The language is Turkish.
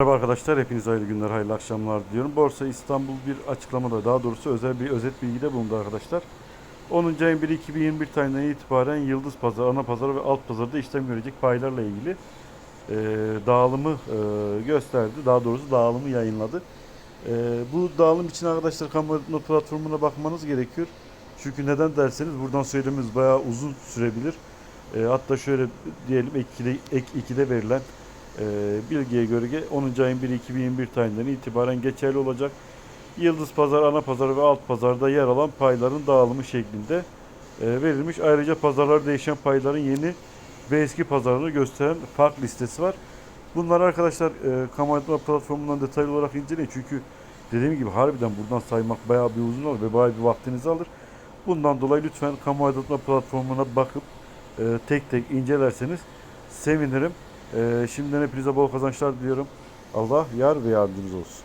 Merhaba arkadaşlar, hepinize hayırlı günler, hayırlı akşamlar diliyorum. Borsa İstanbul bir açıklamada, daha doğrusu özel bir özet bilgide bulundu arkadaşlar. 10. ayın 1 2021 tarihinden itibaren Yıldız Pazarı, Ana Pazarı ve Alt Pazarı'da işlem görecek paylarla ilgili e, dağılımı e, gösterdi. Daha doğrusu dağılımı yayınladı. E, bu dağılım için arkadaşlar kamu platformuna bakmanız gerekiyor. Çünkü neden derseniz buradan söylememiz bayağı uzun sürebilir. E, hatta şöyle diyelim ek 2'de, ek 2'de verilen e, bilgiye göre 10. ayın 1 2021 tarihinden itibaren geçerli olacak. Yıldız Pazar, Ana Pazar ve Alt Pazar'da yer alan payların dağılımı şeklinde e, verilmiş. Ayrıca pazarlar değişen payların yeni ve eski pazarları gösteren fark listesi var. Bunları arkadaşlar e, kamu aydınlatma platformundan detaylı olarak inceleyin. Çünkü dediğim gibi harbiden buradan saymak bayağı bir uzun olur ve bayağı bir vaktinizi alır. Bundan dolayı lütfen kamu platformuna bakıp e, tek tek incelerseniz sevinirim. E, şimdiden hepinize bol kazançlar diliyorum. Allah yar ve yardımcınız olsun.